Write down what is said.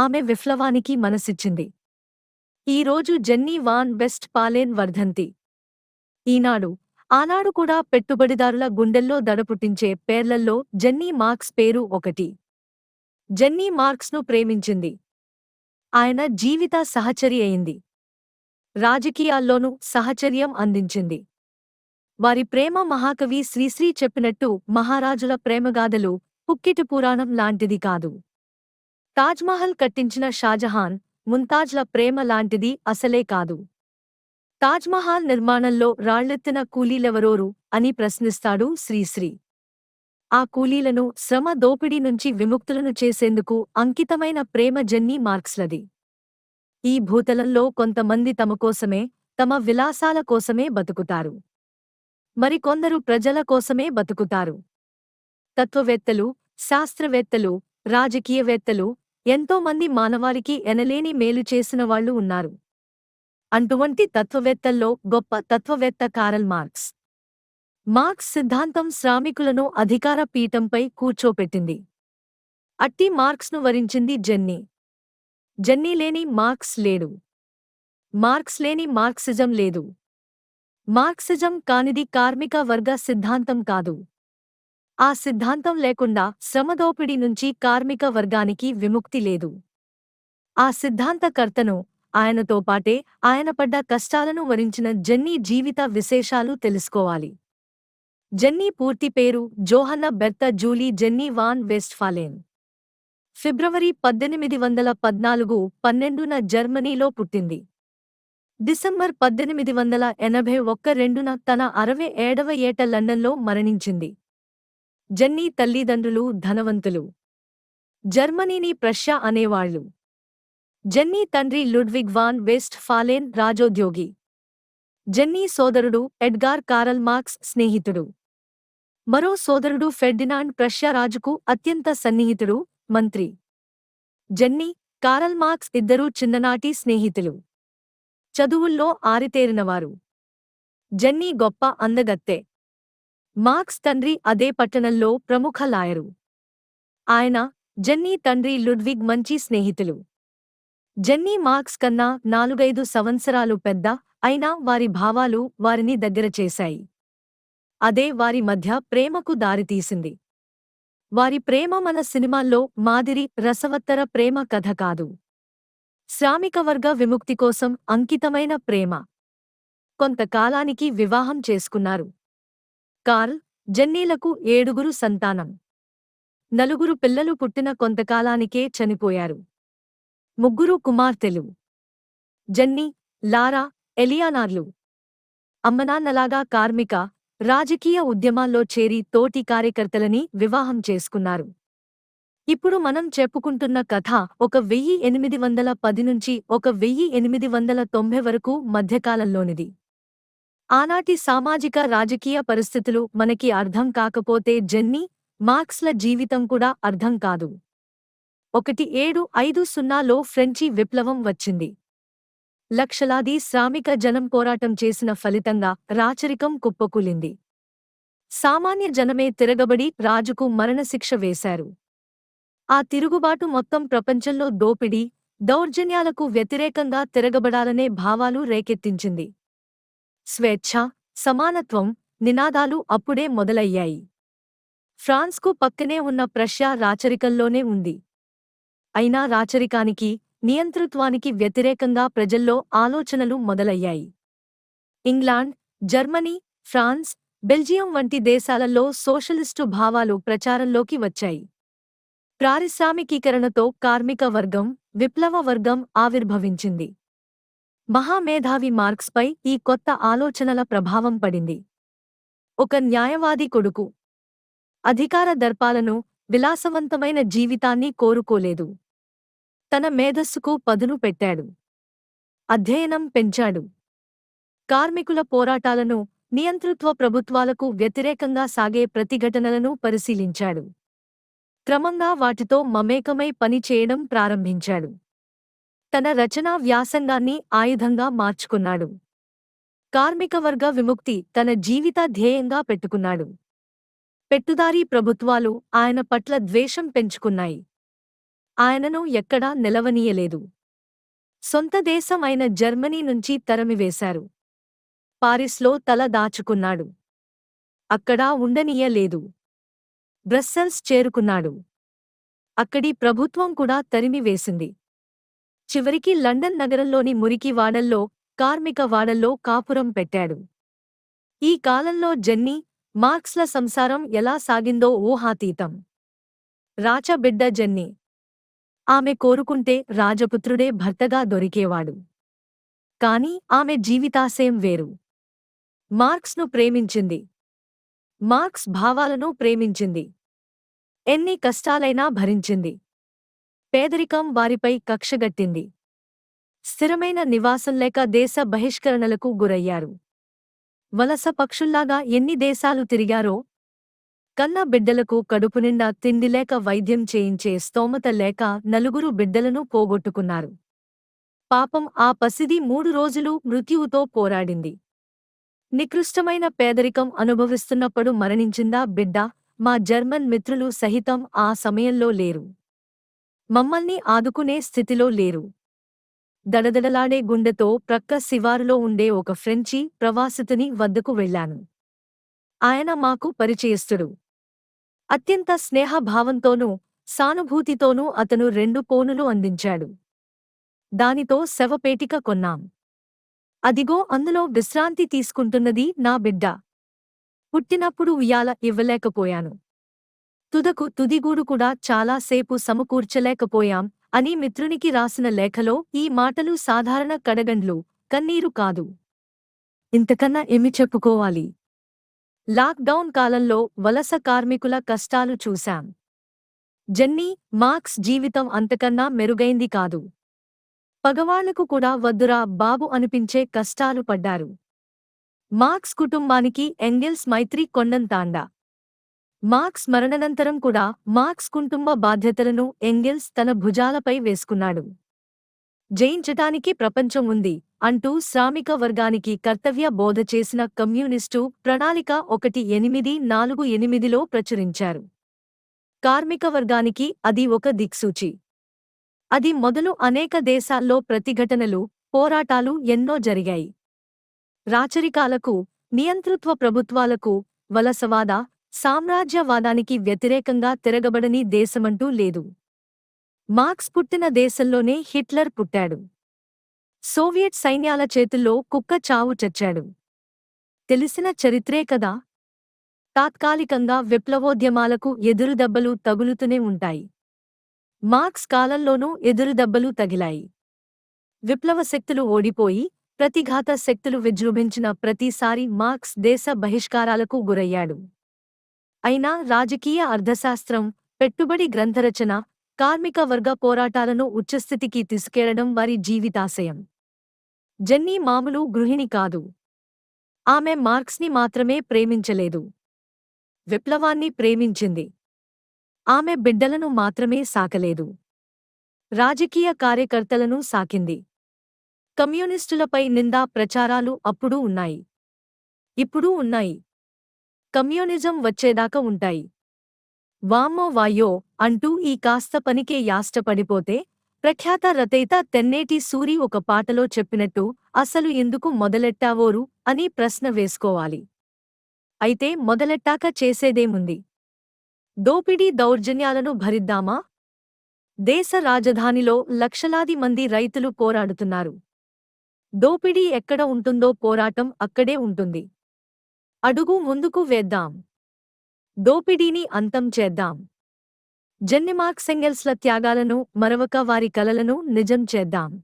ఆమె విప్లవానికి మనసిచ్చింది. ఈరోజు జెన్నీ వాన్ వెస్ట్ పాలేన్ వర్ధంతి. ఈనాడు ఆనాడు కూడా పెట్టుబడిదారుల గుండెల్లో దడపుట్టించే పేర్లల్లో జెన్నీ మార్క్స్ పేరు ఒకటి. జెన్నీ మార్క్స్ను ప్రేమించింది. ఆయన జీవిత సహచరి అయింది. రాజకీయాల్లోనూ సహచర్యం అందించింది. వారి ప్రేమ మహాకవి శ్రీశ్రీ చెప్పినట్టు మహారాజుల ప్రేమగాథలు పుక్కిటి పురాణం లాంటిది కాదు. తాజ్మహల్ కట్టించిన షాజహాన్ ముంతాజ్ల ప్రేమ లాంటిది అసలే కాదు. తాజ్మహల్ నిర్మాణంలో రాళ్ళెత్తిన కూలీలెవరోరు అని ప్రశ్నిస్తాడు శ్రీశ్రీ. ఆ కూలీలను శ్రమ దోపిడీ నుంచి విముక్తులను చేసేందుకు అంకితమైన ప్రేమ జెన్నీ మార్క్స్లది. ఈ భూతలంలో కొంతమంది తమ కోసమే తమ విలాసాల కోసమే బతుకుతారు. మరికొందరు ప్రజల కోసమే బతుకుతారు. తత్వవేత్తలు శాస్త్రవేత్తలు రాజకీయవేత్తలు ఎంతోమంది మానవాళికి ఎనలేని మేలు చేసిన వాళ్ళు ఉన్నారు. అటువంటి తత్వవేత్తల్లో గొప్ప తత్వవేత్త కారల్ మార్క్స్. మార్క్స్ సిద్ధాంతం శ్రామికులను అధికార పీఠంపై కూర్చోపెట్టింది. అట్టి మార్క్స్ను వరించింది జెన్నీ. జెన్నీ లేని మార్క్స్ లేడు. మార్క్స్ లేని మార్క్సిజం లేదు. మార్క్సిజం కానిది కార్మిక వర్గ సిద్ధాంతం కాదు. ఆ సిద్ధాంతం లేకుండా శ్రమదోపిడి నుంచి కార్మిక వర్గానికి విముక్తి లేదు. ఆ సిద్ధాంతకర్తను ఆయనతో పాటే ఆయన పడ్డ కష్టాలను వరించిన జెన్నీ జీవిత విశేషాలు తెలుసుకోవాలి. జెన్నీ పూర్తి పేరు Johanna Bertha Julie Jenny von Westphalen. ఫిబ్రవరి పద్దెనిమిది వందల పద్నాలుగు పన్నెండున జర్మనీలో పుట్టింది. డిసెంబర్ పద్దెనిమిది వందల ఎనభై ఒక్క రెండున తన అరవై ఏడవ ఏట లండన్లో మరణించింది. జెన్నీ తల్లిదండ్రులు ధనవంతులు. జర్మనీని ప్రష్యా అనేవాళ్ళు జెన్నీ తండ్రి లుడ్విగ్ వాన్ వెస్ట్ ఫాలేన్ రాజోద్యోగి. జెన్నీ సోదరుడు ఎడ్గార్ కారల్ మార్క్స్ స్నేహితుడు. మరో సోదరుడు ఫెర్డినాండ్ ప్రష్యా రాజుకు అత్యంత సన్నిహితుడు మంత్రి. జెన్నీ కారల్ మార్క్స్ ఇద్దరూ చిన్ననాటి స్నేహితులు. చదువుల్లో ఆరితేరినవారు. జెన్నీ గొప్ప అందగత్తె. మార్క్స్ తండ్రి అదే పట్టణంలో ప్రముఖ లాయరు. ఆయన జెన్నీ తండ్రి లుడ్విగ్ మంచి స్నేహితులు. జెన్నీ మార్క్స్ కన్నా నాలుగైదు సంవత్సరాలు పెద్ద అయినా వారి భావాలు వారిని దగ్గర చేశాయి. అదే వారి మధ్య ప్రేమకు దారితీసింది వారి ప్రేమ మన సినిమాల్లో మాదిరి రసవత్తర ప్రేమ కథ కాదు. శ్రామికవర్గ విముక్తి కోసం అంకితమైన ప్రేమ. కొంతకాలానికి వివాహం చేసుకున్నారు. కార్ల్ జెన్నీలకు ఏడుగురు సంతానం. నలుగురు పిల్లలు పుట్టిన కొంతకాలానికే చనిపోయారు. ముగ్గురు కుమార్తెలు. జెన్నీ లారా ఎలియానార్లు. అమ్మనాన్నలాగా కార్మిక రాజకీయ ఉద్యమాల్లో చేరి తోటి కార్యకర్తలని వివాహం చేసుకున్నారు. ఇప్పుడు మనం చెప్పుకుంటున్న కథ ఒక వెయ్యి ఎనిమిది వందల పది నుంచి ఒక వెయ్యి ఎనిమిది వందల తొంభై వరకు మధ్యకాలంలోనిది. ఆనాటి సామాజిక రాజకీయ పరిస్థితులు మనకి అర్థం కాకపోతే జెన్నీ మార్క్స్ల జీవితం కూడా అర్థం కాదు. ఒకటి ఏడు ఐదు సున్నాలో ఫ్రెంచి విప్లవం వచ్చింది. లక్షలాది శ్రామిక జనం పోరాటం చేసిన ఫలితంగా రాచరికం కుప్పకూలింది. సామాన్య జనమే తిరగబడి రాజుకు మరణశిక్ష వేశారు. ఆ తిరుగుబాటు మొత్తం ప్రపంచంలో దోపిడీ దౌర్జన్యాలకు వ్యతిరేకంగా తిరగబడాలనే భావాలు రేకెత్తించింది. స్వేచ్ఛ సమానత్వం నినాదాలు అప్పుడే మొదలయ్యాయి. ఫ్రాన్స్కు పక్కనే ఉన్న ప్రష్యా రాచరికంలోనే ఉంది. అయినా రాచరికానికి నియంతృత్వానికి వ్యతిరేకంగా ప్రజల్లో ఆలోచనలు మొదలయ్యాయి. ఇంగ్లాండ్ జర్మనీ ఫ్రాన్స్ బెల్జియం వంటి దేశాలలో సోషలిస్టు భావాలు ప్రచారంలోకి వచ్చాయి. పారిశ్రామికీకరణతో కార్మిక వర్గం విప్లవ వర్గం ఆవిర్భవించింది. మహామేధావి మార్క్స్పై ఈ కొత్త ఆలోచనల ప్రభావం పడింది. ఒక న్యాయవాది కొడుకు. అధికార దర్పాలను విలాసవంతమైన జీవితాన్ని కోరుకోలేదు. తన మేధస్సుకు పదును పెట్టాడు. అధ్యయనం పెంచాడు. కార్మికుల పోరాటాలను నియంతృత్వ ప్రభుత్వాలకు వ్యతిరేకంగా సాగే ప్రతిఘటనలను పరిశీలించాడు. క్రమంగా వాటితో మమేకమై పనిచేయడం ప్రారంభించాడు. తన రచనా వ్యాసంగాన్ని ఆయుధంగా మార్చుకున్నాడు. కార్మికవర్గ విముక్తి తన జీవిత ధ్యేయంగా పెట్టుకున్నాడు. పెట్టుదారీ ప్రభుత్వాలు ఆయన పట్ల ద్వేషం పెంచుకున్నాయి. ఆయనను ఎక్కడా నిలవనీయలేదు. సొంత దేశం అయిన జర్మనీ నుంచి తరమివేశారు. పారిస్లో తల దాచుకున్నాడు. అక్కడా ఉండనీయలేదు. బ్రస్సెల్స్ చేరుకున్నాడు. అక్కడి ప్రభుత్వం కూడా తరిమివేసింది. చివరికి లండన్ నగరంలోని మురికి వాడల్లో కార్మిక వాడల్లో కాపురం పెట్టాడు. ఈ కాలంలో జెన్నీ మార్క్స్ల సంసారం ఎలా సాగిందో ఊహాతీతం. రాచబిడ్డ జెన్నీ. ఆమె కోరుకుంటే రాజపుత్రుడే భర్తగా దొరికేవాడు. కాని ఆమె జీవితాశయం వేరు. మార్క్స్ను ప్రేమించింది. మార్క్స్ భావాలను ప్రేమించింది. ఎన్ని కష్టాలైనా భరించింది. పేదరికం వారిపై కక్షగట్టింది స్థిరమైన నివాసం లేక దేశ బహిష్కరణలకు గురయ్యారు. వలస పక్షుల్లాగా ఎన్ని దేశాలు తిరిగారో కన్న బిడ్డలకు కడుపునిండా తిండిలేక వైద్యం చేయించే స్తోమత లేక నలుగురు బిడ్డలను పోగొట్టుకున్నారు. పాపం ఆ పసిది మూడు రోజులు మృత్యువుతో పోరాడింది. నికృష్టమైన పేదరికం అనుభవిస్తున్నప్పుడు మరణించిందా బిడ్డ? మా జర్మన్ మిత్రులు సహితం ఆ సమయంలో లేరు. మమ్మల్ని ఆదుకునే స్థితిలో లేరు. దడదడలాడే గుండెతో ప్రక్క శివారులో ఉండే ఒక ఫ్రెంచి ప్రవాసితుని వద్దకు వెళ్ళాను ఆయన మాకు పరిచయస్తుడు అత్యంత స్నేహభావంతోనూ సానుభూతితోనూ అతను రెండు పోనులు అందించాడు. దానితో శవపేటిక కొన్నాం. అదిగో అందులో విశ్రాంతి తీసుకుంటున్నది నా బిడ్డ. పుట్టినప్పుడు ఉయ్యాల ఇవ్వలేకపోయాను. తుదకు తుదిగూడు కూడా చాలాసేపు సమకూర్చలేకపోయాం అని మిత్రునికి రాసిన లేఖలో ఈ మాటలు సాధారణ కడగండ్లు కన్నీరు కాదు. ఇంతకన్నా ఏమి చెప్పుకోవాలి? లాక్డౌన్ కాలంలో వలస కార్మికుల కష్టాలు చూశాం. జెన్నీ మార్క్స్ జీవితం అంతకన్నా మెరుగైంది కాదు. పగవాళ్ళకు కూడా వద్దురా బాబు అనిపించే కష్టాలు పడ్డారు. మార్క్స్ కుటుంబానికి ఎంగెల్స్ మైత్రి కొండంతాండా. మార్క్స్ మరణనంతరం కూడా మార్క్స్ కుటుంబ బాధ్యతలను ఎంగెల్స్ తన భుజాలపై వేసుకున్నాడు. జయించటానికి ప్రపంచం ఉంది అంటూ శ్రామిక వర్గానికి కర్తవ్య బోధ చేసిన కమ్యూనిస్టు ప్రణాళిక ఒకటి ఎనిమిది నాలుగు ఎనిమిదిలో ప్రచురించారు. కార్మిక వర్గానికి అది ఒక దిక్సూచి. అది మొదలు అనేక దేశాల్లో ప్రతిఘటనలు పోరాటాలు ఎన్నో జరిగాయి. రాచరికాలకు నియంతృత్వ ప్రభుత్వాలకు వలసవాద సామ్రాజ్యవాదానికి వ్యతిరేకంగా తిరగబడని దేశమంటూ లేదు. మార్క్స్ పుట్టిన దేశంలోనే హిట్లర్ పుట్టాడు. సోవియట్ సైన్యాల చేతుల్లో కుక్క చావు చచ్చాడు. తెలిసిన చరిత్రే కదా. తాత్కాలికంగా విప్లవోద్యమాలకు ఎదురుదెబ్బలు తగులుతూనే ఉంటాయి. మార్క్స్ కాలంలోనూ ఎదురుదెబ్బలు తగిలాయి. విప్లవ శక్తులు ఓడిపోయి ప్రతిఘాత శక్తులు విజృంభించిన ప్రతిసారి మార్క్స్ దేశ బహిష్కారాలకు గురయ్యాడు. అయినా రాజకీయ అర్థశాస్త్రం పెట్టుబడి గ్రంథరచన కార్మిక వర్గ పోరాటాలను ఉచ్చస్థితికి తీసుకెళ్ళడం వారి జీవితాశయం. జెన్నీ మామూలు గృహిణి కాదు. ఆమె మార్క్స్ని మాత్రమే ప్రేమించలేదు. విప్లవాన్ని ప్రేమించింది. ఆమె బిడ్డలను మాత్రమే సాకలేదు. రాజకీయ కార్యకర్తలను సాకింది. కమ్యూనిస్టులపై నిందా ప్రచారాలు అప్పుడూ ఉన్నాయి. ఇప్పుడూ ఉన్నాయి. కమ్యూనిజం వచ్చేదాకా ఉంటాయి. వామ్మో వాయో అంటూ ఈ కాస్త పనికే యాష్టపడిపోతే ప్రఖ్యాత రచయిత తెన్నేటి సూరి ఒక పాటలో చెప్పినట్టు అసలు ఎందుకు మొదలెట్టావోరు అని ప్రశ్న వేసుకోవాలి. అయితే మొదలెట్టాక చేసేదేముంది? దోపిడీ దౌర్జన్యాలను భరిద్దామా? దేశ రాజధానిలో లక్షలాది మంది రైతులు పోరాడుతున్నారు. దోపిడీ ఎక్కడ ఉంటుందో పోరాటం అక్కడే ఉంటుంది. అడుగు ముందుకు వేద్దాం. దోపిడీని అంతం చేద్దాం. జెన్నిమార్క్ సెంగెల్స్ల త్యాగాలను మరవక వారి కలలను నిజం చేద్దాం.